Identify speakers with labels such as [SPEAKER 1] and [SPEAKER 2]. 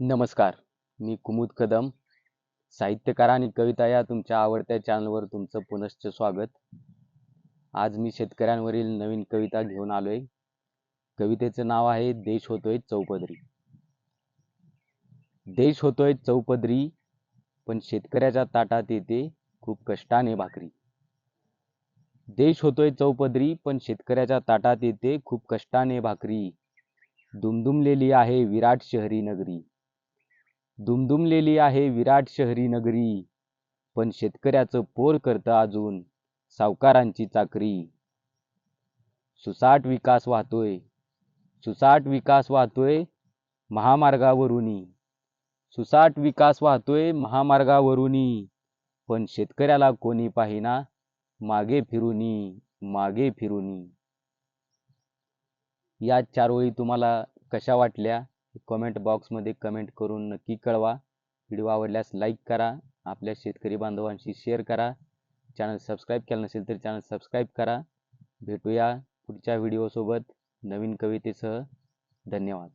[SPEAKER 1] नमस्कार. मी कुमुद कदम साहित्यकार आणि कविता या तुमच्या आवडत्या चॅनलवर तुमचं पुनश्च स्वागत. आज मी शेतकऱ्यांवरील नवीन कविता घेऊन आलोय. कवितेचं नाव आहे देश होतोय चौपदरी. देश होतोय चौपदरी पण शेतकऱ्याच्या ताटात येते खूप कष्टाने भाकरी. देश होतोय चौपदरी पण शेतकऱ्याच्या ताटात येते खूप कष्टाने भाकरी. दुमदुमलेली आहे विराट शहरी नगरी. दुमदुमलेली आहे विराट शहरी नगरी. पण शेतकऱ्याचं पोर करतं अजून सावकारांची चाकरी. सुसाट विकास वाहतोय. सुसाट विकास वाहतोय महामार्गावरूनी सुसाट विकास वाहतोय महामार्गावरूनी पण शेतकऱ्याला कोणी पाहिना मागे फिरूनी मागे फिरूनी या चारोळी तुम्हाला कशा वाटल्या? कमेंट बॉक्समध्ये कमेंट करून नक्की कळवा. व्हिडिओ आवडल्यास लाईक करा. आपल्या शेतकरी बांधवांशी शेअर करा. चॅनल सबस्क्राईब केलं नसेल तर चॅनल सबस्क्राईब करा. भेटूया पुढच्या व्हिडिओसोबत नवीन कवितेसह. धन्यवाद.